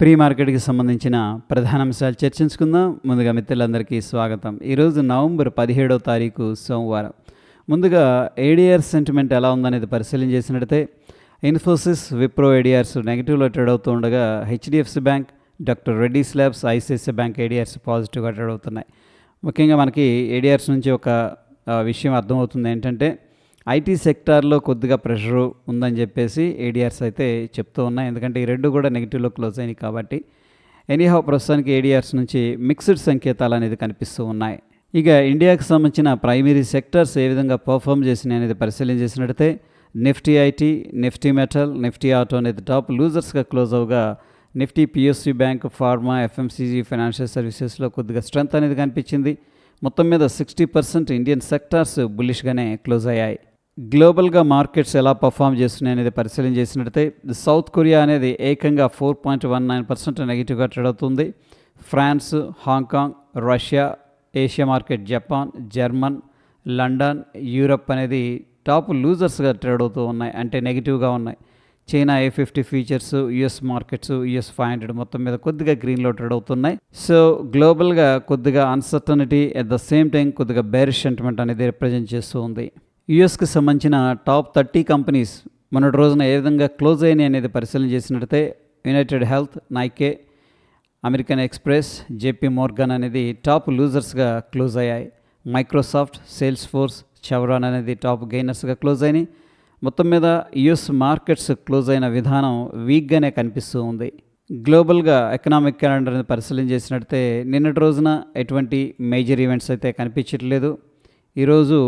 Pre మార్కెట్కి సంబంధించిన ప్రధాన అంశాలు చర్చించుకుందాం. ముందుగా మిత్రులందరికీ స్వాగతం. ఈరోజు నవంబర్ పదిహేడవ తారీఖు సోమవారం. ముందుగా ఏడిఆర్ సెంటిమెంట్ ఎలా ఉందనేది పరిశీలన చేసినట్టయితే ఇన్ఫోసిస్ విప్రో ఏడిఆర్స్ నెగిటివ్లో ట్రేడ్ అవుతూ ఉండగా HDFC bank doctor Reddy's labs ICICI bank ADRs పాజిటివ్గా ట్రేడ్ అవుతున్నాయి. ముఖ్యంగా మనకి ఏడిఆర్స్ నుంచి ఒక విషయం అర్థమవుతుంది ఏంటంటే ఐటీ సెక్టార్లో కొద్దిగా ప్రెషర్ ఉందని చెప్పేసి ఏడిఆర్స్ అయితే చెప్తూ ఉన్నాయి. ఎందుకంటే ఈ రెండు కూడా నెగిటివ్లో క్లోజ్ అయినాయి కాబట్టి ఎనీహౌ ప్రస్తుతానికి ఏడిఆర్స్ నుంచి మిక్స్డ్ సంకేతాలు అనేది కనిపిస్తూ ఉన్నాయి. ఇక ఇండియాకు సంబంధించిన ప్రైమరీ సెక్టర్స్ ఏ విధంగా పర్ఫామ్ చేసినాయి అనేది పరిశీలన చేసినట్టయితే Nifty IT Nifty metal Nifty auto అనేది టాప్ లూజర్స్గా close అవగా Nifty PSC bank pharma FMCG financial సర్వీసెస్లో కొద్దిగా స్ట్రెంత్ అనేది కనిపించింది. మొత్తం మీద సిక్స్టీ పర్సెంట్ ఇండియన్ సెక్టార్స్ బుల్లిష్గానే క్లోజ్ అయ్యాయి. గ్లోబల్గా మార్కెట్స్ ఎలా పర్ఫామ్ చేస్తున్నాయి అనేది పరిశీలన చేసినట్టయితే సౌత్ కొరియా అనేది ఏకంగా four point one nine percent నెగిటివ్గా ట్రేడ్ అవుతుంది. France Hong Kong Russia Asia market Japan German London Europe అనేది టాప్ లూజర్స్గా ట్రేడ్ అవుతూ ఉన్నాయి. అంటే నెగిటివ్గా ఉన్నాయి. China A fifty features US markets US five hundred మొత్తం మీద కొద్దిగా గ్రీన్లో ట్రేడ్ అవుతున్నాయి. సో గ్లోబల్గా కొద్దిగా uncertainty at the same time కొద్దిగా బేరిష్ సెంటిమెంట్ అనేది రిప్రజెంట్ చేస్తూ ఉంది. యుఎస్కి సంబంధించిన టాప్ థర్టీ కంపెనీస్ మొన్నటి రోజున ఏ విధంగా క్లోజ్ అయినాయి అనేది పరిశీలన చేసినట్టయితే United Health Nike American Express JP Morgan అనేది టాప్ లూజర్స్గా క్లోజ్ అయ్యాయి. మైక్రోసాఫ్ట్ సేల్స్ ఫోర్స్ చెవరాన్ అనేది టాప్ గెయినర్స్గా క్లోజ్ అయినాయి. మొత్తం మీద యుఎస్ మార్కెట్స్ క్లోజ్ అయిన విధానం వీక్గానే కనిపిస్తూ ఉంది. గ్లోబల్గా ఎకనామిక్ క్యాలెండర్ అనేది పరిశీలన చేసినట్టయితే నిన్నటి రోజున ఎటువంటి మేజర్ ఈవెంట్స్ అయితే కనిపించట్లేదు. ఈరోజు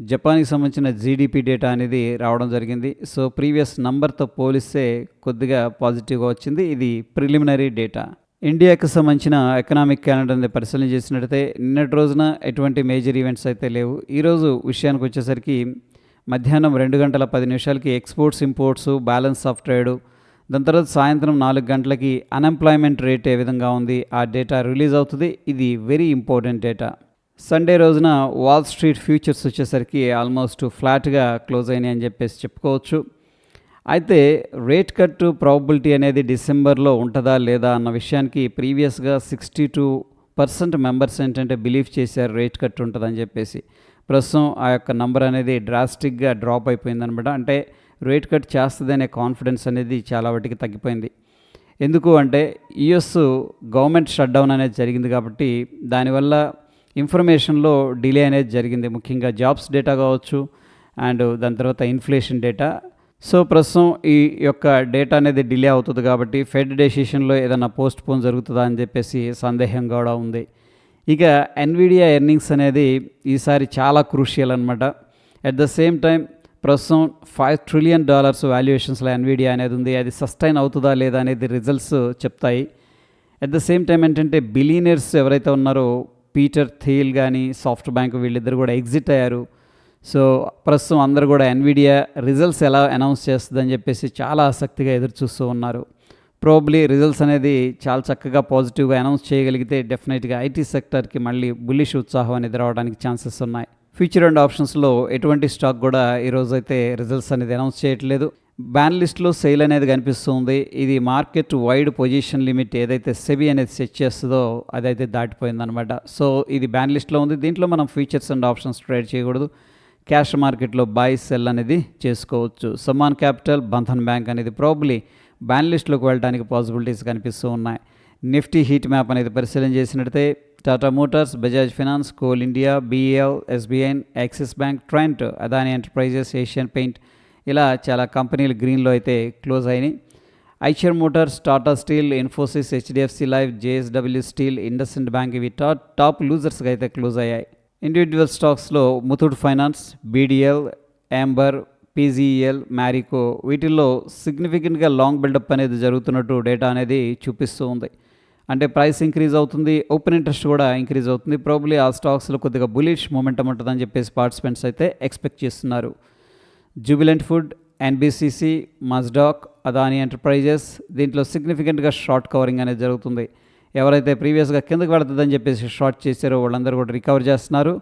జపాన్కి సంబంధించిన జీడిపి డేటా అనేది రావడం జరిగింది. సో ప్రీవియస్ నంబర్తో పోలిస్తే కొద్దిగా పాజిటివ్గా వచ్చింది. ఇది ప్రిలిమినరీ డేటా ఇండియాకి సంబంధించిన ఎకనామిక్ క్యాలెండర్ని పరిశీలన చేసినట్టయితే నిన్నటి రోజున ఎటువంటి మేజర్ ఈవెంట్స్ అయితే లేవు. ఈరోజు విషయానికి వచ్చేసరికి మధ్యాహ్నం రెండు గంటల పది నిమిషాలకి exports imports balance of trade దాని తర్వాత సాయంత్రం నాలుగు గంటలకి అన్ఎంప్లాయ్మెంట్ రేట్ ఏ విధంగా ఉంది ఆ డేటా రిలీజ్ అవుతుంది. ఇది వెరీ ఇంపార్టెంట్ డేటా సండే రోజున వాల్ స్ట్రీట్ ఫ్యూచర్స్ వచ్చేసరికి ఆల్మోస్ట్ ఫ్లాట్గా క్లోజ్ అయినాయి అని చెప్పేసి చెప్పుకోవచ్చు. అయితే రేట్ కట్ ప్రాబిలిటీ అనేది డిసెంబర్లో ఉంటుందా లేదా అన్న విషయానికి ప్రీవియస్గా సిక్స్టీ టూ పర్సెంట్ మెంబర్స్ ఏంటంటే బిలీవ్ చేశారు రేట్ కట్ ఉంటుందని చెప్పేసి. ప్రస్తుతం ఆ యొక్క నంబర్ అనేది డ్రాస్టిక్గా డ్రాప్ అయిపోయిందనమాట. అంటే రేట్ కట్ చేస్తుందనే కాన్ఫిడెన్స్ అనేది చాలా వాటికి తగ్గిపోయింది. ఎందుకు అంటే యుఎస్ గవర్నమెంట్ షట్ డౌన్ అనేది జరిగింది కాబట్టి దానివల్ల ఇన్ఫర్మేషన్లో డిలే అనేది జరిగింది. ముఖ్యంగా జాబ్స్ డేటా కావచ్చు అండ్ దాని తర్వాత ఇన్ఫ్లేషన్ డేటా. సో ప్రస్తుతం ఈ యొక్క డేటా అనేది డిలే అవుతుంది కాబట్టి ఫెడ్ డెసిషన్లో ఏదైనా పోస్ట్ పోన్ జరుగుతుందా అని చెప్పేసి సందేహం కూడా ఉంది. ఇక ఎన్విడియా ఎర్నింగ్స్ అనేది ఈసారి చాలా క్రూషియల్ అనమాట అట్ ద సేమ్ టైం ప్రస్తుతం ఫైవ్ ట్రిలియన్ డాలర్స్ వాల్యుయేషన్స్లో ఎన్విడియా అనేది ఉంది. అది సస్టైన్ అవుతుందా లేదా అనేది రిజల్ట్స్ చెప్తాయి. అట్ ద సేమ్ టైం ఏంటంటే బిలీనియర్స్ ఎవరైతే ఉన్నారో పీటర్ థీల్ కానీ సాఫ్ట్ బ్యాంక్ వీళ్ళిద్దరు కూడా ఎగ్జిట్ అయ్యారు. సో ప్రస్తుతం అందరూ కూడా ఎన్విడియా రిజల్ట్స్ ఎలా అనౌన్స్ చేస్తుందని చెప్పేసి చాలా ఆసక్తిగా ఎదురు చూస్తూ ఉన్నారు. ప్రోబ్లీ రిజల్ట్స్ అనేది చాలా చక్కగా పాజిటివ్గా అనౌన్స్ చేయగలిగితే డెఫినెట్గా ఐటీ సెక్టర్కి మళ్ళీ బుల్లిష్ ఉత్సాహం అనేది రావడానికి ఛాన్సెస్ ఉన్నాయి. ఫ్యూచర్ అండ్ ఆప్షన్స్లో ఎటువంటి స్టాక్ కూడా ఈరోజైతే అయితే రిజల్ట్స్ అనేది అనౌన్స్ చేయట్లేదు. బ్యాన్ లిస్ట్లో సేల్ అనేది కనిపిస్తుంది. ఇది మార్కెట్ వైడ్ పొజిషన్ లిమిట్ ఏదైతే సెబీ అనేది సెట్ చేస్తుందో అదైతే దాటిపోయిందనమాట సో ఇది బ్యాన్ లిస్ట్లో ఉంది. దీంట్లో మనం ఫీచర్స్ అండ్ ఆప్షన్స్ ట్రేడ్ చేయకూడదు. క్యాష్ మార్కెట్లో బై సెల్ అనేది చేసుకోవచ్చు. సమాన్ క్యాపిటల్ బంధన్ బ్యాంక్ అనేది ప్రాబ్లీ బ్యాన్ లిస్ట్లోకి వెళ్ళడానికి పాసిబిలిటీస్ కనిపిస్తూ ఉన్నాయి. నిఫ్టీ హీట్ మ్యాప్ అనేది పరిశీలన చేసినట్టయితే Tata motors Bajaj finance coal India BAL SBIN Axis bank Trent Adani enterprises Asian paint ఇలా చాలా కంపెనీలు గ్రీన్లో అయితే క్లోజ్ అయినాయి. Eicher motors Tata steel Infosys HDFC life JSW steel IndusInd bank ఇవి టాప్ టాప్ లూజర్స్గా అయితే క్లోజ్ అయ్యాయి. ఇండివిజువల్ స్టాక్స్లో Muthoot finance BDL Amber PGL Marico వీటిల్లో సిగ్నిఫికెంట్గా లాంగ్ బిల్డప్ అనేది జరుగుతున్నట్టు డేటా అనేది చూపిస్తూ ఉంది. అంటే ప్రైస్ ఇంక్రీజ్ అవుతుంది ఓపెన్ ఇంట్రెస్ట్ కూడా ఇంక్రీజ్ అవుతుంది. ప్రాబ్లీ ఆ స్టాక్స్లో కొద్దిగా బులిష్ మూమెంటం ఉంటుందని చెప్పేసి పార్టిసిపెంట్స్ అయితే ఎక్స్పెక్ట్ చేస్తున్నారు. Jubilant food NBCC Mazdock Adani enterprises దీంట్లో సిగ్నిఫికెంట్గా షార్ట్ కవరింగ్ అనేది జరుగుతుంది. ఎవరైతే ప్రీవియస్గా కిందకు వెళుతుందని చెప్పేసి షార్ట్ చేశారో వాళ్ళందరూ కూడా రికవర్ చేస్తున్నారు.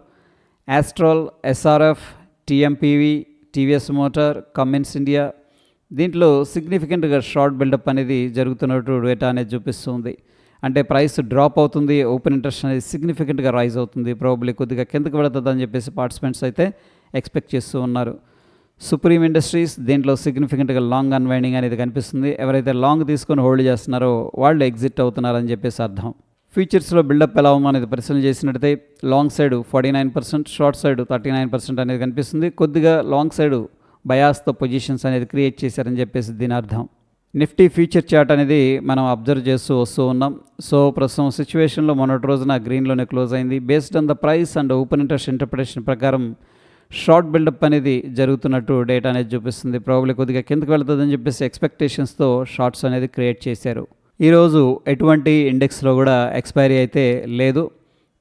Astral SRF TMPV TVS motor Cummins India దీంట్లో సిగ్నిఫికెంట్గా షార్ట్ బిల్డప్ అనేది జరుగుతున్నట్టు డేటా అనేది చూపిస్తుంది. అంటే ప్రైస్ డ్రాప్ అవుతుంది ఓపెన్ ఇంట్రెస్ట్ అనేది సిగ్నిఫికెంట్గా రైజ్ అవుతుంది. ప్రాబ్లీ కొద్దిగా కిందకు వెళుతుందని చెప్పేసి పార్టిసిపెంట్స్ అయితే ఎక్స్పెక్ట్ చేస్తూ ఉన్నారు. సుప్రీం ఇండస్ట్రీస్ దీంట్లో సిగ్నిఫికెంట్గా లాంగ్ అన్వైండింగ్ అనేది కనిపిస్తుంది. ఎవరైతే లాంగ్ తీసుకొని హోల్డ్ చేస్తున్నారో వాళ్ళు ఎగ్జిట్ అవుతున్నారని చెప్పేసి అర్థం. ఫీచర్స్లో బిల్డప్ ఎలా ఉందో అనేది పరిశీలన చేసినట్టయితే long side forty nine percent short side thirty nine percent అనేది కనిపిస్తుంది. కొద్దిగా లాంగ్ సైడ్ బయాస్తో పొజిషన్స్ అనేది క్రియేట్ చేశారని చెప్పేసి దీని అర్థం. నిఫ్టీ ఫ్యూచర్ చార్ట్ అనేది మనం అబ్జర్వ్ చేస్తూ వస్తూ ఉన్నాం. సో ప్రస్తుతం సిచ్యువేషన్లో మొన్నటి రోజున గ్రీన్లోనే క్లోజ్ అయింది. Based on the price and open interest interpretation ప్రకారం షార్ట్ బిల్డప్ అనేది జరుగుతున్నట్టు డేటా అనేది చూపిస్తుంది. ప్రాబ్లీ కొద్దిగా కిందకు వెళ్తుందని చెప్పేసి ఎక్స్పెక్టేషన్స్తో షార్ట్స్ అనేది క్రియేట్ చేశారు. ఈరోజు ఎటువంటి ఇండెక్స్లో కూడా ఎక్స్పైరీ అయితే లేదు.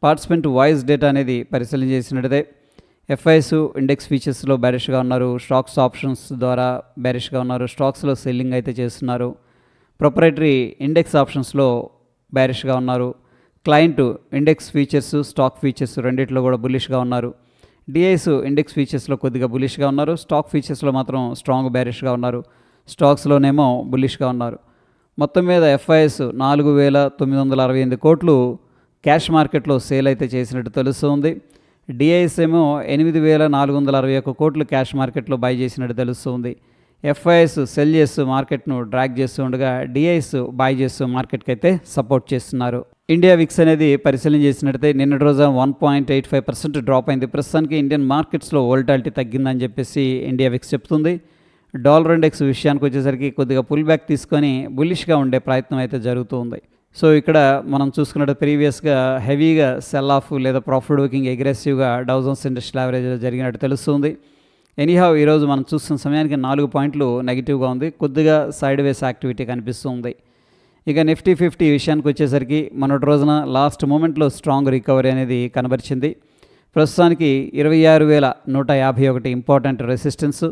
పార్టిసిపెంట్ వాయిస్ డేటా అనేది పరిశీలన చేసినట్టే ఎఫ్ఐఎస్ ఇండెక్స్ ఫీచర్స్లో బ్యారిష్గా ఉన్నారు. స్టాక్స్ ఆప్షన్స్ ద్వారా బ్యారిష్గా ఉన్నారు. స్టాక్స్లో సెల్లింగ్ అయితే చేస్తున్నారు. ప్రొపరేటరీ ఇండెక్స్ ఆప్షన్స్లో బ్యారిష్గా ఉన్నారు. Client index features stock features రెండిట్లో కూడా బులిష్గా ఉన్నారు. డిఐస్ ఇండెక్స్ ఫీచర్స్లో కొద్దిగా బులిష్గా ఉన్నారు. స్టాక్ ఫీచర్స్లో మాత్రం స్ట్రాంగ్ బ్యారిష్గా ఉన్నారు. స్టాక్స్లోనేమో బులిష్గా ఉన్నారు. మొత్తం మీద ఎఫ్ఐఎస్ నాలుగు వేల తొమ్మిది వందల అరవై ఎనిమిది కోట్లు క్యాష్ మార్కెట్లో సేల్ అయితే చేసినట్టు తెలుస్తుంది. డిఐఎస్ ఏమో ఎనిమిది వేల నాలుగు వందల అరవై ఒక్క కోట్లు క్యాష్ మార్కెట్లో బై చేసినట్టు తెలుస్తుంది. ఎఫ్ఐఎస్ సెల్ చేస్తూ మార్కెట్ను డ్రాగ్ చేస్తూ ఉండగా డిఐఎస్ బై చేస్తూ మార్కెట్కి అయితే సపోర్ట్ చేస్తున్నారు. ఇండియా విక్స్ అనేది పరిశీలన చేసినట్టయితే నిన్నటి రోజు one point eight five percent drop అయింది. ప్రస్తుతానికి ఇండియన్ మార్కెట్స్లో వోల్టాలిటీ తగ్గిందని చెప్పేసి ఇండియా విక్స్ చెప్తుంది. డాలర్ ఇండెక్స్ విషయానికి వచ్చేసరికి కొద్దిగా పుల్ బ్యాక్ తీసుకొని బుల్లిష్గా ఉండే ప్రయత్నం అయితే జరుగుతుంది సో ఇక్కడ మనం చూసుకున్నట్టు ప్రీవియస్గా హెవీగా సెల్ ఆఫ్ లేదా ప్రాఫిట్ బుకింగ్ అగ్రెసివ్గా డౌజన్స్ ఇండస్ట్రియల్ యావరేజ్ జరిగినట్టు తెలుస్తుంది. ఎనీహావ్ ఈరోజు మనం చూస్తున్న సమయానికి నాలుగు పాయింట్లు నెగిటివ్గా ఉంది. కొద్దిగా సైడ్ వేస్ యాక్టివిటీ కనిపిస్తుంది ఇక నిఫ్టీ ఫిఫ్టీ విషయానికి వచ్చేసరికి మొన్నటి రోజున లాస్ట్ మూమెంట్లో స్ట్రాంగ్ రికవరీ అనేది కనబరిచింది. ప్రస్తుతానికి ఇరవై ఆరు వేల నూట యాభై ఒకటి ఇంపార్టెంట్ రెసిస్టెన్స్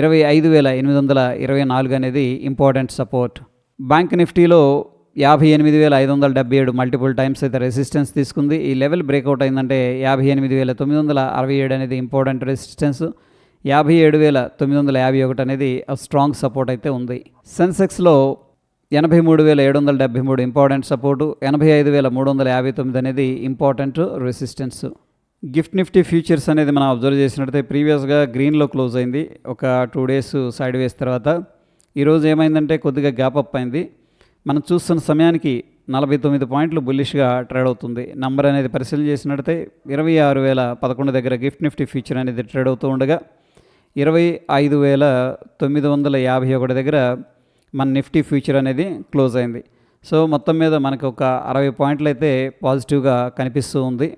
ఇరవై ఐదు వేల ఎనిమిది వందల ఇరవై నాలుగు అనేది ఇంపార్టెంట్ సపోర్ట్. బ్యాంక్ నిఫ్టీలో యాభై ఎనిమిది వేల ఐదు వందల డెబ్బై ఏడు మల్టిపుల్ టైమ్స్ అయితే రెసిస్టెన్స్ తీసుకుంది. ఈ లెవెల్ బ్రేక్అవుట్ అయిందంటే యాభై ఎనిమిది వేల తొమ్మిది వందల అరవై ఏడు అనేది ఇంపార్టెంట్ రెసిస్టెన్స్ యాభై ఏడు వేల తొమ్మిది వందల యాభై ఒకటి అనేది స్ట్రాంగ్ సపోర్ట్ అయితే ఉంది. సెన్సెక్స్లో ఎనభై మూడు వేల ఏడు వందల డెబ్బై మూడు ఇంపార్టెంట్ సపోర్టు ఎనభై ఐదు వేల మూడు వందల యాభై తొమ్మిది అనేది important resistance. Gift Nifty futures అనేది మనం అబ్జర్వ్ చేసినట్టయితే ప్రీవియస్గా గ్రీన్లో క్లోజ్ అయింది ఒక టూ డేస్ సైడ్ వేస్ తర్వాత. ఈరోజు ఏమైందంటే కొద్దిగా గ్యాప్ అప్ అయింది. మనం చూస్తున్న సమయానికి నలభై తొమ్మిది పాయింట్లు బుల్లిష్గా ట్రేడ్ అవుతుంది. నంబర్ అనేది పరిశీలన చేసినట్టయితే ఇరవై ఆరు వేల పదకొండు దగ్గర గిఫ్ట్ నిఫ్టీ ఫ్యూచర్ అనేది ట్రేడ్ అవుతూ ఉండగా ఇరవై ఐదు వేల తొమ్మిది వందల యాభై ఒకటి దగ్గర మన నిఫ్టీ ఫ్యూచర్ అనేది క్లోజ్ అయింది. సో మొత్తం మీద మనకు ఒక అరవై పాయింట్లు అయితే పాజిటివ్గా కనిపిస్తూ ఉంది.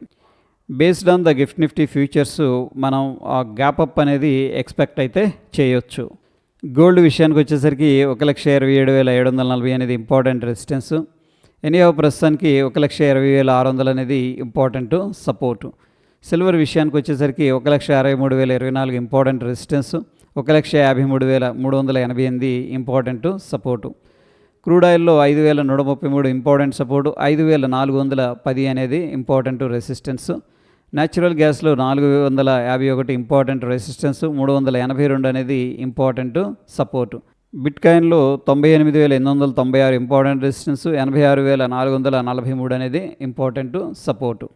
Based on the gift Nifty futures మనం ఆ గ్యాప్ అప్ అనేది ఎక్స్పెక్ట్ అయితే చేయొచ్చు. గోల్డ్ విషయానికి వచ్చేసరికి ఒక లక్ష ఇరవై ఏడు వేల ఏడు వందల నలభై అనేది ఇంపార్టెంట్ రెసిస్టెన్స్. ఎనీహో ప్రస్తుతానికి ఒక లక్ష ఇరవై వేల ఆరు వందలు అనేది ఇంపార్టెంట్ సపోర్టు. సిల్వర్ విషయానికి వచ్చేసరికి ఒక లక్ష అరవై మూడు వేల ఇరవై నాలుగు ఇంపార్టెంట్ రెసిస్టెన్స్. ఒక లక్ష యాభై మూడు వేల మూడు వందల ఎనభై ఎనిమిది ఇంపార్టెంట్ సపోర్టు. క్రూడ్ ఆయిల్లో ఐదు వేల నూట ముప్పై మూడు ఇంపార్టెంట్ సపోర్టు ఐదు వేల నాలుగు వందల పది అనేది ఇంపార్టెంట్ రెసిస్టెన్స్. న్యాచురల్ గ్యాస్లో నాలుగు వందల యాభై ఒకటి ఇంపార్టెంట్ రెసిస్టెన్స్ మూడు వందల ఎనభై రెండు అనేది ఇంపార్టెంట్ సపోర్టు. బిట్ కాయిన్లో తొంభై ఎనిమిది వేల ఎనిమిది వందల తొంభై ఆరు ఇంపార్టెంట్ రెసిస్టెన్స్ ఎనభై ఆరు వేల నాలుగు వందల నలభై మూడు అనేది ఇంపార్టెంట్ సపోర్టు.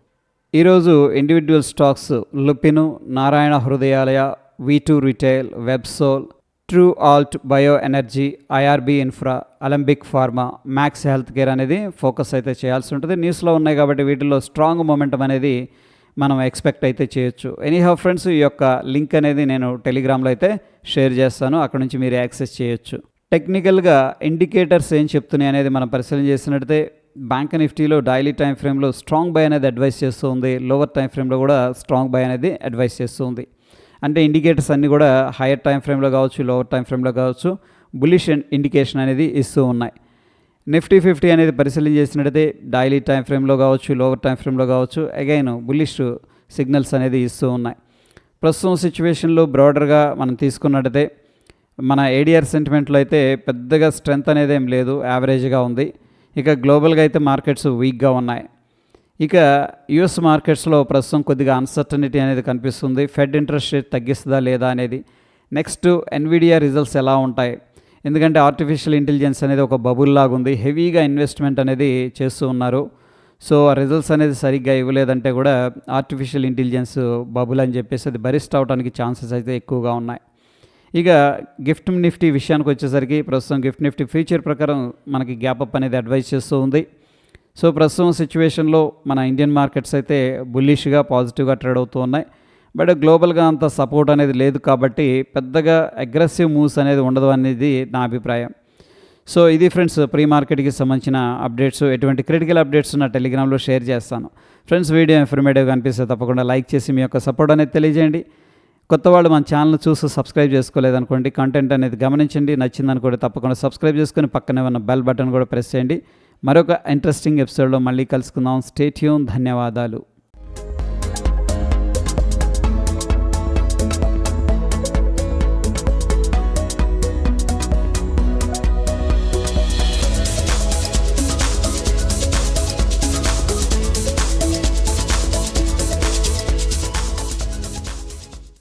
ఈరోజు individual stocks Lupin Narayana Hrudayalaya V two retail Websol Trualt bio energy IRB infra Alembic pharma Max healthcare అనేది ఫోకస్ అయితే చేయాల్సి ఉంటుంది. న్యూస్లో ఉన్నాయి కాబట్టి వీటిలో స్ట్రాంగ్ మూమెంటం అనేది మనం ఎక్స్పెక్ట్ అయితే చేయొచ్చు. ఎనీహౌ ఫ్రెండ్స్ ఈ యొక్క లింక్ అనేది నేను టెలిగ్రామ్లో అయితే షేర్ చేస్తాను. అక్కడ నుంచి మీరు యాక్సెస్ చేయొచ్చు. టెక్నికల్గా ఇండికేటర్స్ ఏం చెప్తున్నాయి అనేది మనం పరిశీలన చేసినట్టయితే బ్యాంక్ నిఫ్టీలో డైలీ టైం ఫ్రేమ్లో స్ట్రాంగ్ బై అనేది అడ్వైస్ చేస్తూ ఉంది. లోవర్ టైం ఫ్రేమ్లో కూడా స్ట్రాంగ్ బై అనేది అడ్వైస్ చేస్తూ ఉంది. అంటే ఇండికేటర్స్ అన్నీ కూడా హైయర్ టైం ఫ్రేమ్లో కావచ్చు లోవర్ టైం ఫ్రేమ్లో కావచ్చు బులిష్ ఇండికేషన్ అనేది ఇస్తూ ఉన్నాయి. నిఫ్టీ ఫిఫ్టీ అనేది పరిశీలన చేసినట్టయితే డైలీ టైం ఫ్రేమ్లో కావచ్చు లోవర్ టైం ఫ్రేమ్లో కావచ్చు అగైన్ బులిష్ సిగ్నల్స్ అనేది ఇస్తూ ఉన్నాయి. ప్రస్తుతం సిచ్యువేషన్లో బ్రాడర్గా మనం తీసుకున్నట్టయితే మన ఏడిఆర్ సెంటిమెంట్లో అయితే పెద్దగా స్ట్రెంత్ అనేది ఏం లేదు యావరేజ్గా ఉంది. ఇక గ్లోబల్గా అయితే మార్కెట్స్ వీక్గా ఉన్నాయి. ఇక యుఎస్ మార్కెట్స్లో ప్రస్తుతం కొద్దిగా అన్సర్టనిటీ అనేది కనిపిస్తుంది. ఫెడ్ ఇంట్రెస్ట్ రేట్ తగ్గిస్తుందా లేదా అనేది నెక్స్ట్ ఎన్విడియా రిజల్ట్స్ ఎలా ఉంటాయి? ఎందుకంటే ఆర్టిఫిషియల్ ఇంటెలిజెన్స్ అనేది ఒక బబుల్ లాగా ఉంది. హెవీగా ఇన్వెస్ట్మెంట్ అనేది చేస్తూ ఉన్నారు. సో ఆ రిజల్ట్స్ అనేది సరిగ్గా ఇవ్వలేదంటే కూడా ఆర్టిఫిషియల్ ఇంటెలిజెన్స్ బబుల్ అని చెప్పేసి అది బరిస్ట్ అవడానికి ఛాన్సెస్ అయితే ఎక్కువగా ఉన్నాయి. ఇక గిఫ్ట్ నిఫ్టీ విషయానికి వచ్చేసరికి ప్రస్తుతం గిఫ్ట్ నిఫ్టీ ఫ్యూచర్ ప్రకారం మనకి గ్యాప్ అప్ అనేది అడ్వైజ్ చేస్తూ ఉంది. సో ప్రస్తుతం సిచ్యువేషన్లో మన ఇండియన్ మార్కెట్స్ అయితే బుల్లిష్గా పాజిటివ్గా ట్రేడ్ అవుతూ ఉన్నాయి. బట్ గ్లోబల్గా అంత సపోర్ట్ అనేది లేదు కాబట్టి పెద్దగా అగ్రెసివ్ మూవ్స్ అనేది ఉండదు అనేది నా అభిప్రాయం. సో ఇది ఫ్రెండ్స్ ప్రీ మార్కెట్కి సంబంధించిన అప్డేట్స్. ఎటువంటి క్రిటికల్ అప్డేట్స్ నా టెలిగ్రామ్లో షేర్ చేస్తాను. ఫ్రెండ్స్ వీడియో ఇన్ఫర్మేటివ్గా అనిపిస్తే తప్పకుండా లైక్ చేసి మీ యొక్క సపోర్ట్ అనేది తెలియజేయండి. కొత్త వాళ్ళు మన ఛానల్ చూసి సబ్స్క్రైబ్ చేసుకోలేదనుకోండి కంటెంట్ అనేది గమనించండి. నచ్చిందనుకోండి తప్పకుండా సబ్స్క్రైబ్ చేసుకొని పక్కనే ఉన్న బెల్ బటన్ కూడా ప్రెస్ చేయండి. మరొక ఇంట్రెస్టింగ్ ఎపిసోడ్లో మళ్ళీ కలుసుకుందాం. స్టేట్యూన్ ధన్యవాదాలు.